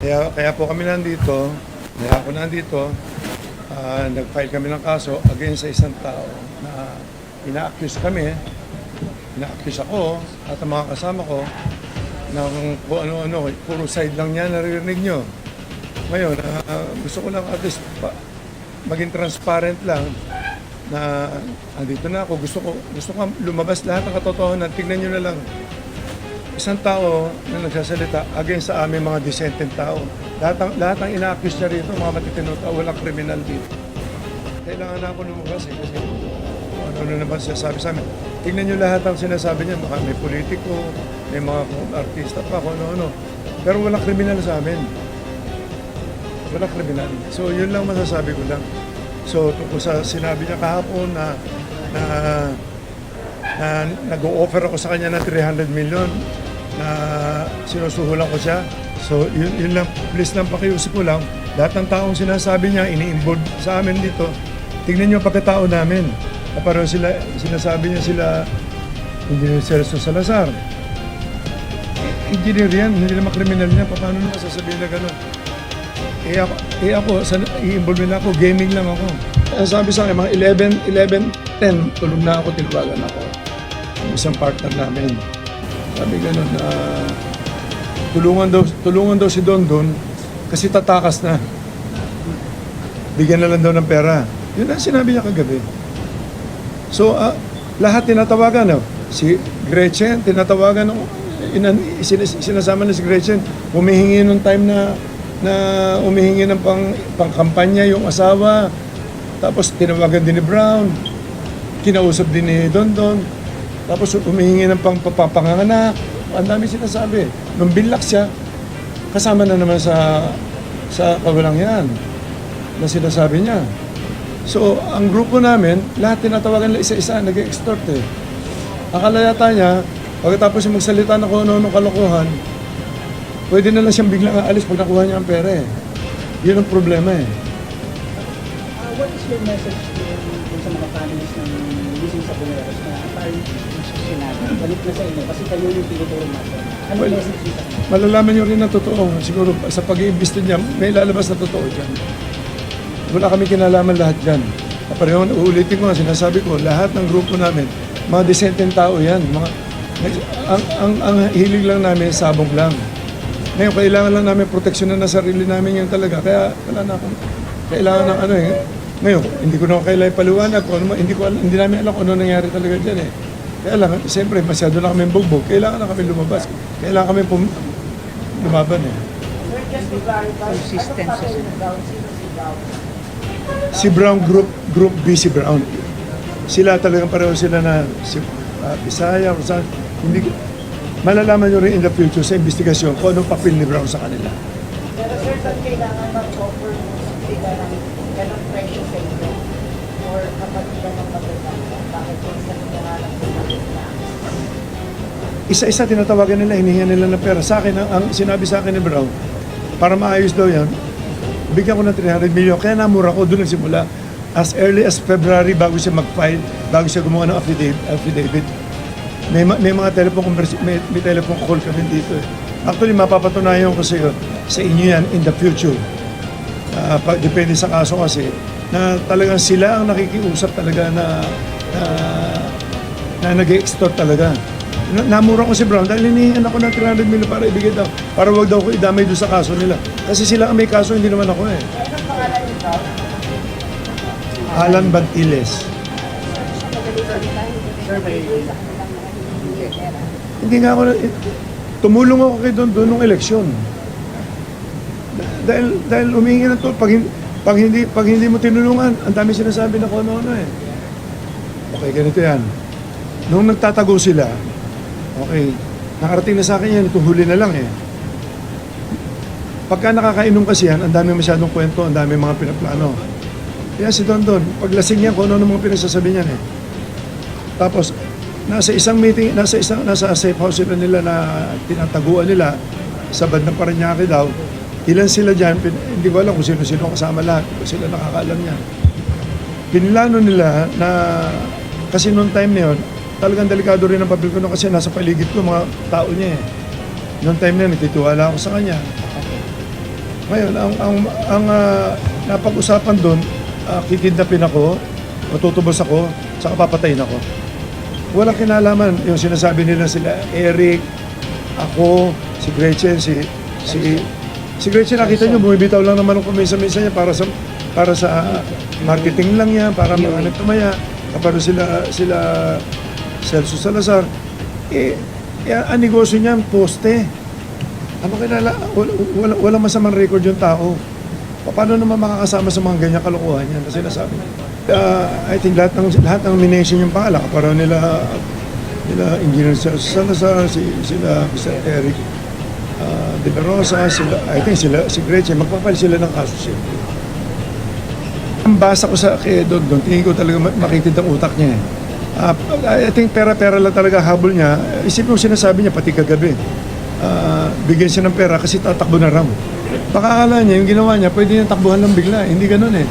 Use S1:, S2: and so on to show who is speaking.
S1: Kaya, kaya po kami nandito, kaya ako nandito, ah, nag-file kami ng kaso against sa isang tao na ina-accuse kami, ina-accuse ako at ang mga kasama ko ng kung ano-ano, puro side lang niya naririnig nyo. Ngayon, ah, gusto ko lang at least pa, maging transparent lang na andito na ako. Gusto ko, gusto ko lumabas lahat ng katotohanan. Tignan nyo na lang isang tao na nagsasalita against sa aming mga dissenting tao. Lahat ng, lahat ng ina-accuse niya rito, mga matitino tao, walang kriminal dito. Kailangan na ako lumabas eh, kasi kung ano na naman sinasabi sa amin. Tingnan niyo lahat ang sinasabi niya, baka may politiko, may mga artista pa, kung ano-ano. Pero walang kriminal sa amin. Walang kriminal. So yun lang masasabi ko lang. So tungkol sa sinabi niya kahapon na na na nag-o-offer ako sa kanya ng 300 million na sinusuhulan ko siya. So, yun, yun lang, please lang pakiusap ko lang. Lahat ng taong sinasabi niya, ini-involve sa amin dito, tignan niyo pagkatao namin. Kapareho sila, sinasabi niya sila, Engineer Celso Salazar. Engineer yan, hindi naman kriminal niya. Paano naman sasabihin na gano'n? Eh ako, eh ako i-involve na ako, gaming lang ako. Ang sabi sa akin, mga 11, 11, 10, tulog na ako, tilwagan ako. Isang partner namin. Sabi ganun na tulungan daw, tulungan daw si Don Don kasi tatakas na. Bigyan na lang daw ng pera. Yun ang sinabi niya kagabi. So, ah, lahat tinatawagan. No? Si Gretchen, tinatawagan. No? Inan, sinas, sinasama na si Gretchen. Humihingi nung time na na umihingi ng pang, pangkampanya yung asawa. Tapos tinawagan din ni Brown. Kinausap din ni Don Don. Tapos humihingi ng pang papanganak. Ang dami sinasabi. Nung binlak siya, kasama na naman sa sa kawalang yan na sinasabi niya. So, ang grupo namin, lahat tinatawagan nila isa-isa, nag-extort eh. Akala yata niya, pagkatapos yung magsalita na kung ano-ano kalokohan, pwede na lang siyang biglang aalis pag nakuha niya ang pera eh. Yun ang problema eh.
S2: What is your message to sa mga families ng missing sa Buneros na apparently sinabi, balik na sa inyo kasi kayo yung tinuturo natin. Ano
S1: Well,
S2: message niyo sa kanila?
S1: Malalaman niyo rin na totoo. Siguro sa pag-iimbesti niya, may lalabas na totoo dyan. Wala kami kinalaman lahat dyan. Pareho, uulitin ko nga, sinasabi ko, lahat ng grupo namin, mga disenteng tao yan. Mga, ang, ang, ang hilig lang namin, sabog lang. Ngayon, kailangan lang namin proteksyonan na sarili namin yun talaga. Kaya wala na akong, kailangan ng ano eh. Ngayon, hindi ko na kailangan paliwanag kung ano, hindi, ko, alam- hindi namin alam kung ano nangyari talaga dyan eh. Kaya lang, siyempre, masyado na kami bugbog. Kailangan na kami lumabas. Kailangan kami pum- lumaban eh.
S3: Consistency.
S1: Si Brown Group, Group B si Brown. Sila talagang pareho sila na si uh, Bisaya, saan. Hindi, malalaman nyo rin in the future sa investigasyon kung anong papel ni Brown sa kanila.
S3: Pero sir, saan kailangan mag-offer mo sila ng ganong presyo sa inyo? Or kapag sila ng pagkakas, bakit po sa nangyarang na
S1: Isa-isa tinatawagan nila, hinihingan nila ng pera. Sa akin, ang, ang sinabi sa akin ni Brown, para maayos daw yan, bigyan ko ng 300 million. Kaya namura ko, doon nagsimula. As early as February, bago siya mag-file, bago siya gumawa ng affidavit, affidavit may, ma- may mga telephone may, may telephone call kami dito eh. Actually, mapapatunayan ko sa iyo, sa inyo yan in the future. Pag, depende sa kaso kasi, na talagang sila ang nakikiusap talaga na na, na nag-extort talaga. Na, namura ko si Brown dahil hinihingan ako ng 300 million para ibigay daw. Para wag daw ko idamay doon sa kaso nila. Kasi sila ang may kaso, hindi naman ako eh. Alan Bantiles. Hindi nga ako, na- tumulong ako kay Don Don nung eleksyon. Da- Dahil, dahil humingi ng to, pag, pag, hindi, pag hindi mo tinulungan, ang dami sinasabi na kung ano-ano eh. Okay, ganito yan. Nung nagtatago sila, okay, nakarating na sa akin yan, itong na lang eh. Pagka nakakainom kasi yan, ang dami masyadong kwento, ang dami mga pinaplano. Kaya si Don Don, paglasing yan, kung ano mga pinagsasabi niyan eh. Tapos, nasa isang meeting, nasa isang nasa safe house sila nila na tinataguan nila sa band ng Paranaque daw. Ilan sila diyan, hindi ko alam kung sino-sino kasama lahat, hindi sila nakakaalam niya. Pinlano nila na kasi noong time na yun, talagang delikado rin ang papel ko noon kasi nasa paligid ko mga tao niya eh. Noong time na yun, nagtitiwala ako sa kanya. Ngayon, ang, ang, ang ah, napag-usapan doon, uh, kikidnapin ako, matutubos ako, saka papatayin ako. Walang kinalaman yung sinasabi nila sila, Eric, ako, si Gretchen, si si si Gretchen nakita niyo bumibitaw lang naman ng kumisa-misa niya para sa para sa marketing lang yan, para mga nagtumaya. Kapag sila sila Celso Salazar, eh, eh ang negosyo niya poste. Ano kinala, wala, wala, wala masamang record yung tao. Paano naman makakasama sa mga ganyan kalokohan yan na sinasabi? Uh, I think lahat ng lahat ng minention yung pangalan, para nila nila Engineer Celso Salazar, si, sila Mr. Eric uh, De La Rosa, sila, I think sila, si Gretchen, magpapal sila ng kaso siya. Ang basa ko sa kay Don Don, tingin ko talaga ma- makitid ang utak niya eh. Ah, I think pera-pera lang talaga habol niya. Isipin mo sinasabi niya pati kagabi. Ah, bigyan siya ng pera kasi tatakbo na raw. Baka akala niya, yung ginawa niya, pwede niya takbuhan lang bigla. Hindi ganun eh.